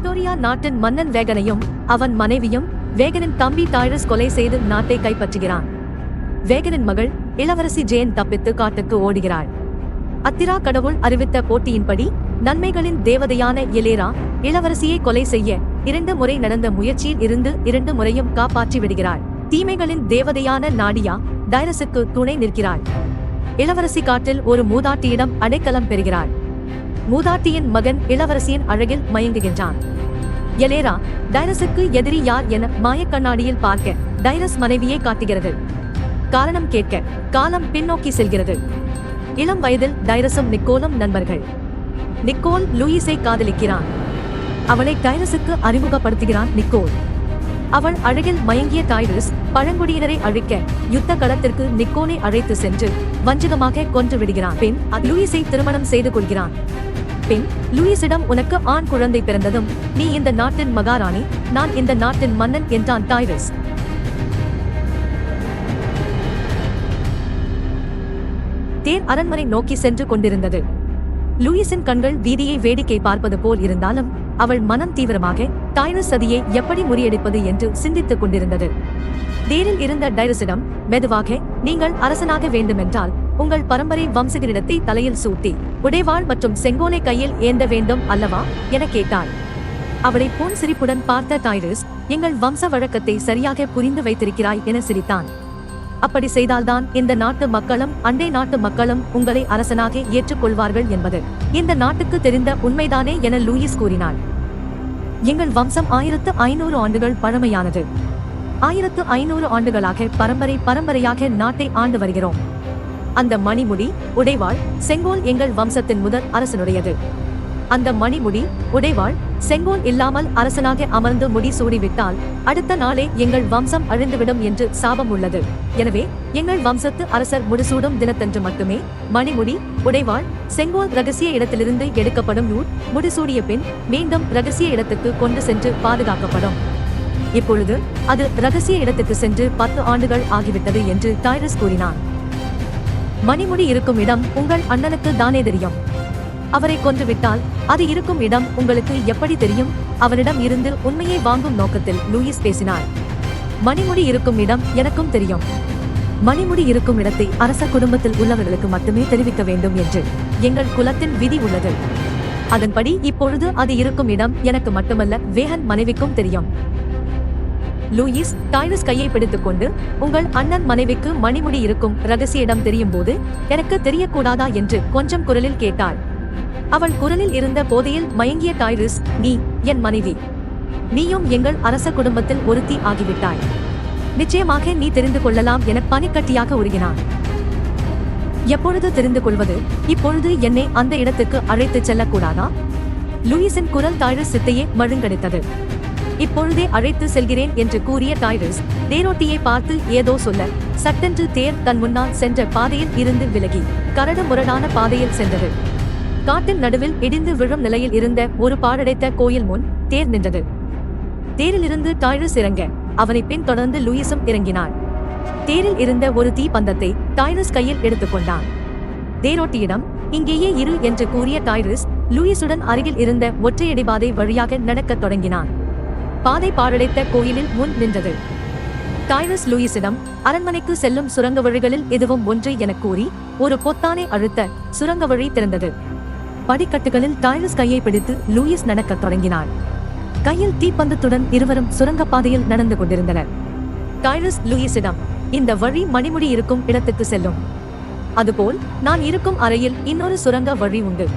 Victoria நாட்டின் மன்னன் வேகனையும் அவன் மனைவியும் வேகனின் தம்பி டைரஸ் கொலை செய்து நாட்டை கைப்பற்றுகிறான். வேகனின் மகள் இளவரசி ஜேன் தப்பித்து காட்டுக்கு ஓடுகிறாள். அத்திரா கடவுள் அறிவித்த போட்டியின்படி நன்மைகளின் தேவதையான எலேரா இளவரசியை கொலை செய்ய இரண்டு முறை நடந்த முயற்சியில் இருந்து இரண்டு முறையும் காப்பாற்றி விடுகிறாள். தீமைகளின் தேவதையான நாடியா டைரஸுக்கு துணை நிற்கிறாள். இளவரசி காட்டில் ஒரு மூதாட்டியிடம் அடைக்கலம் பெறுகிறாள். மூதாட்டியின் மகன் இளவரசியின் அழகில் மயங்குகின்றான். எலேரா டைரஸுக்கு எதிரி யார் என மாயக் கண்ணாடியில் பார்க்க டைரஸ் மனைவியை காட்டுகிறது. காரணம் கேட்க காலம் பின்னோக்கி செல்கிறது. இளம் வயதில் டைரஸும் நிக்கோலும் நண்பர்கள். நிக்கோல் லூயிஸை காதலிக்கிறான். அவளை டைரஸுக்கு அறிமுகப்படுத்துகிறான் நிக்கோல். அவள் அழகில் மயங்கிய டைரஸ் பழங்குடியினரை அழிக்க யுத்த களத்திற்கு நிக்கோலை அழைத்து சென்று வஞ்சகமாக கொன்று விடுகிறான். பின் லூயிஸை திருமணம் செய்து கொள்கிறான். பின் லூயிஸிடம் உனக்கு ஆண் குழந்தை பிறந்ததும் நீ இந்த நாட்டின் மகாராணி நான் இந்த நாட்டின் மன்னன் என்றான் டைரஸ். தேர் அரண்மனை நோக்கி சென்று கொண்டிருந்தது. லூயிஸின் கண்கள் வீதியை வேடிக்கை பார்ப்பது போல் இருந்தாலும் அவள் மனம் தீவிரமாக டைரஸ் சதியை எப்படி முறியடிப்பது? என்று சிந்தித்துக் கொண்டிருந்தது. தேரில் இருந்த டைரஸிடம் மெதுவாக நீங்கள் அரசனாக வேண்டுமென்றால் உங்கள் பரம்பரை வம்சகிரிடத்தை தலையில் சூட்டி உடைவாள் மற்றும் செங்கோலை கையில் ஏந்த வேண்டும் அல்லவா? என கேட்டாள். அவளை போன் சிரிப்புடன் பார்த்த டைரஸ் எங்கள் வம்ச வழக்கத்தை சரியாக புரிந்து வைத்திருக்கிறாய் என சிரித்தான். அப்படி செய்தால்தான் இந்த நாட்டு மக்களும் அண்டை நாட்டு மக்களும் உங்களை அரசனாக ஏற்றுக்கொள்வார்கள் என்பது. இந்த நாட்டுக்கு தெரிந்த உண்மைதானே என லூயிஸ் கூறினாள். எங்கள் வம்சம் ஆயிரத்து ஐநூறு ஆண்டுகள் பழமையானது. ஆயிரத்து ஐநூறு ஆண்டுகளாக பரம்பரை பரம்பரையாக நாட்டை ஆண்டு வருகிறோம். அந்த மணிமுடி உடைவாள் செங்கோல் எங்கள் வம்சத்தின் முதல் அரசனுடையது. அந்த மணிமுடி உடைவாள் செங்கோல் இல்லாமல் அரசனாக அமர்ந்து முடி சூடிவிட்டால் அடுத்த நாளே எங்கள் வம்சம் அழிந்துவிடும் என்று சாபம் உள்ளது. எனவே எங்கள் வம்சத்து அரசர் முடிசூடும் தினத்தன்று மட்டுமே மணிமுடி உடைவாள் செங்கோல் ரகசிய இடத்திலிருந்து எடுக்கப்படும் நூல் முடிசூடிய பின் மீண்டும் ரகசிய இடத்துக்கு கொண்டு சென்று பாதுகாக்கப்படும். இப்பொழுது அது ரகசிய இடத்துக்கு சென்று பத்து ஆண்டுகள் ஆகிவிட்டது என்று டைரஸ் கூறினான். மணிமுடி இருக்கும் இடம் உங்கள் அண்ணனுக்கு தானே தெரியும். அவரை கொன்றுவிட்டால் அது இருக்கும் இடம் உங்களுக்கு எப்படி தெரியும்? அவனிடம் இருந்து உண்மையை வாங்கும் நோக்கத்தில் லூயிஸ் பேசினார். மணிமுடி இருக்கும் இடம் எனக்கும் தெரியும். மணிமுடி இருக்கும் இடத்தை அரச குடும்பத்தில் உள்ளவர்களுக்கு மட்டுமே தெரிவிக்க வேண்டும் என்று எங்கள் குலத்தின் விதி உள்ளது. அதன்படி இப்பொழுது அது இருக்கும் இடம் எனக்கு மட்டுமல்ல வேகன் மனைவிக்கும் தெரியும். லூயிஸ் டைரஸ் கையை பிடித்துக் கொண்டு உங்கள் அண்ணன் மனைவிக்கு மணிமுடி இருக்கும் ரகசிய இடம் தெரியும் போது எனக்கு தெரியக்கூடாதா? என்று கொஞ்சம் குரலில் கேட்டாள். அவள் குரலில் இருந்த போதையில் மயங்கிய டைரஸ் நீ என் மனைவி. நீயும் எங்கள் அரச குடும்பத்தில் ஒருத்தி ஆகிவிட்டாய். நிச்சயமாக நீ தெரிந்து கொள்ளலாம் என பனிக்கட்டியாக உருகினான். எப்பொழுது தெரிந்து கொள்வது? இப்பொழுது என்னை அந்த இடத்துக்கு அழைத்துச் செல்லக்கூடாதா? லூயிஸின் குரல் டைரஸ் சித்தையே மழுங்கடித்தது. இப்பொழுதே அழைத்து செல்கிறேன் என்று கூறிய டைரஸ் தேரோட்டியை பார்த்து ஏதோ சொல்ல. சட்டென்று தேர் தன் முன்னால் சென்ற பாதையில் இருந்து விலகி கரடு முரடான பாதையில் சென்றது. காட்டின் நடுவில் இடிந்து விழும் நிலையில் இருந்த ஒரு பாழடைத்த கோயில் முன் தேர் நின்றது. தேரிலிருந்து டைரஸ் இறங்க அவனை பின் தொடர்ந்து லூயிஸும் இறங்கினார் தேரில் இருந்த ஒரு தீ பந்தத்தை டைரஸ் கையில் எடுத்துக்கொண்டான் தேரோட்டியிடம் இங்கேயே இரு என்று கூறிய டைரஸ் லூயிஸுடன் அருகில் இருந்த ஒற்றையடிபாதை வழியாக நடக்கத் தொடங்கினான். பாதை பாழடைத்த கோயிலில் முன் நின்றது. டைரஸ் லூயிஸிடம் அரண்மனைக்கு செல்லும் சுரங்க வழிகளில் எதுவும் ஒன்று எனக் கூறி ஒரு பொத்தானை அழுத்த சுரங்க வழி திறந்தது. படிக்கட்டுகளில் டைரஸ் கையை பிடித்து லூயிஸ் நடக்கத் தொடங்கினான் கையில் தீப்பந்தத்துடன் இருவரும் சுரங்கப்பாதையில் நடந்து கொண்டிருந்தனர். டைரஸ் லூயிஸிடம் இந்த வழி மணிமுடி இருக்கும் இடத்துக்கு செல்லும். அதுபோல் நான் இருக்கும் அறையில் இன்னொரு சுரங்க வழி உண்டு.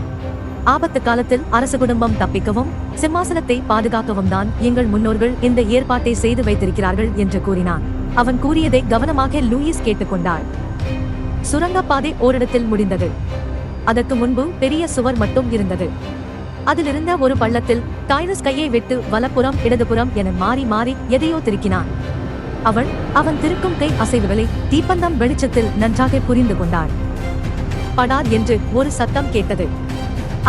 ஆபத்து காலத்தில் அரச குடும்பம் தப்பிக்கவும் சிம்மாசனத்தை பாதுகாக்கவும் தான் எங்கள் முன்னோர்கள் இந்த ஏற்பாட்டை செய்து வைத்திருக்கிறார்கள் என்று கூறினான். அவன் கூறியதை கவனமாக லூயிஸ் கேட்டுக்கொண்டார் சுரங்கப்பாதை ஓரிடத்தில் முடிந்தது. அதற்கு முன்பு பெரிய சுவர் மட்டும் இருந்தது. அதிலிருந்த ஒரு பள்ளத்தில் டைரஸ் கையை விட்டு வலப்புறம் இடதுபுறம் என மாறி மாறி எதையோ திருக்கினான். அவள் அவன் திருக்கும் கை அசைவுகளை தீப்பந்தம் வெளிச்சத்தில் நன்றாக புரிந்து கொண்டாள் படார் என்று ஒரு சத்தம் கேட்டது.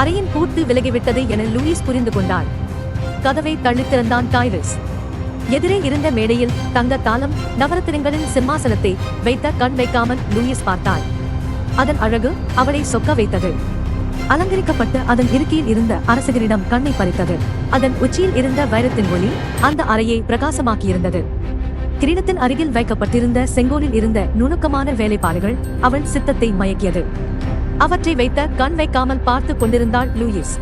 அறையின் பூர்த்து விலகிவிட்டது என லூயிஸ் புரிந்து கொண்டாள். கதவை தள்ளித்திறந்தான் டைரஸ். எதிரே இருந்த மேடையில் தங்க தாளம் நவரத்தினங்களின் சிம்மாசனத்தை வைத்த கண் வைக்காமல் லூயிஸ் பார்த்தாள். அதன் அழகு அவளை சொக்க வைத்தது. அலங்கரிக்கப்பட்டு அதன் இருக்கையில் இருந்த அரசகரிடம் கண்ணை பறித்தது. அதன் உச்சியில் இருந்த வைரத்தின் ஒளி அந்த அறையை பிரகாசமாக்கியிருந்தது. கிரீடத்தின் அருகில் வைக்கப்பட்டிருந்த செங்கோலில் இருந்த நுணுக்கமான வேலைப்பாடுகள் அவள் சித்தத்தை மயக்கியது. அவற்றை வைத்த கண் வைக்காமல் பார்த்து கொண்டிருந்தாள் லூயிஸ்.